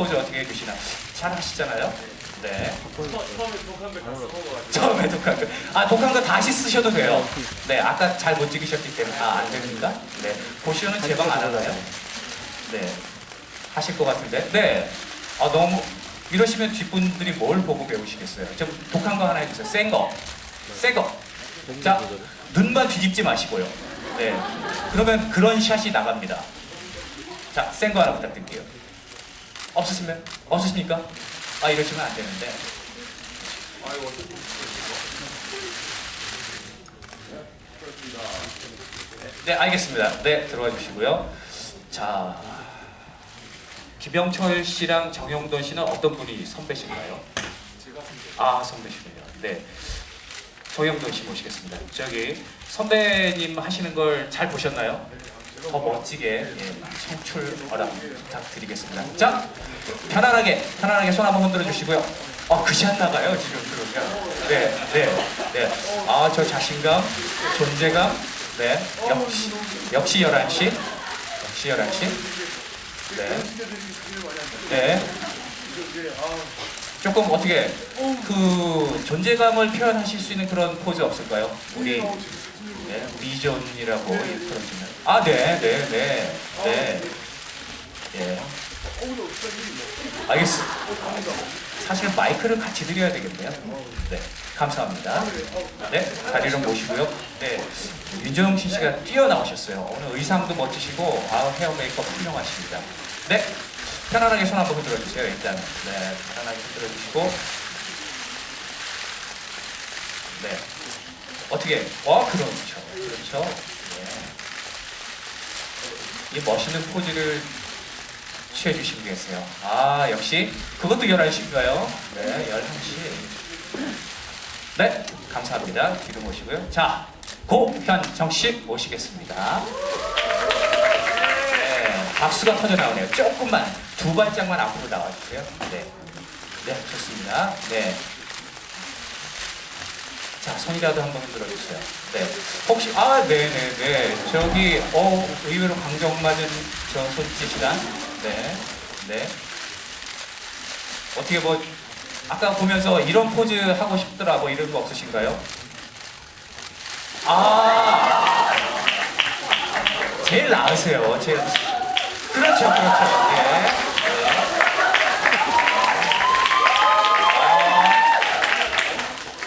포즈 어떻게 해주시나? 잘 하시잖아요? 네. 처음에 독한 걸다 써먹어가지고 처음에 독한 거. 아, 독한 거 다시 쓰셔도 돼요. 네, 아까 잘 못 찍으셨기 때문에. 아, 안 됩니까? 네. 보시오는 제방 안 하나요? 네. 하실 것 같은데. 네. 아, 너무, 이러시면 뒷분들이 뭘 보고 배우시겠어요? 좀 독한 거 하나 해주세요. 센 거. 센 거. 자, 눈만 뒤집지 마시고요. 네. 그러면 그런 샷이 나갑니다. 자, 센 거 하나 부탁드릴게요. 없으시면? 없으십니까? 아, 이러시면 안 되는데. 네, 알겠습니다. 네, 들어와 주시고요. 자, 김영철 씨랑 정영돈 씨는 어떤 분이 선배신가요? 제가 아, 선배시군요. 네. 정영돈 씨 모시겠습니다. 저기 선배님 하시는 걸 잘 보셨나요? 더 멋지게 예, 청출 허락 부탁드리겠습니다. 자, 편안하게 편안하게 손 한번 흔들어 주시고요. 어, 그샷 나가요 지금 그러면. 네, 네, 네. 아, 저 자신감, 존재감. 네, 역시 역시 11시, 역시 11시. 네, 네. 조금 어떻게 그 존재감을 표현하실 수 있는 그런 포즈 없을까요? 우리 네, 미존이라고 그러시면 아, 네, 네, 네, 네, 예, 알겠습니다. 사실 마이크를 같이 드려야 되겠네요. 네, 감사합니다. 네, 자리로 모시고요. 네, 윤정신 씨가 뛰어나오셨어요. 오늘 의상도 멋지시고 아 헤어 메이크업 훌륭하십니다. 네, 편안하게 손 한번 흔들어 주세요. 일단 네, 편안하게 흔들어 주시고 네, 어떻게? 어, 그렇죠, 그렇죠. 네. 이 멋있는 포즈를 취해 주시고 계세요. 아, 역시 그것도 11시인가요? 네, 11시. 네, 감사합니다. 뒤로 모시고요. 자, 고현정 씨 모시겠습니다. 네, 박수가 터져 나오네요. 조금만, 두 발짝만 앞으로 나와주세요. 네. 네, 좋습니다. 네. 자, 손이라도 한번 흔들어 주세요. 네. 혹시, 아, 네네네. 저기, 어, 의외로 강정 맞은 저 손짓이란? 네. 네. 어떻게 뭐, 아까 보면서 이런 포즈 하고 싶더라, 뭐 이런 거 없으신가요? 아, 제일 나으세요. 제일. 그렇죠, 그렇죠. 예.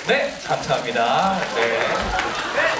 네, 감사합니다. 네.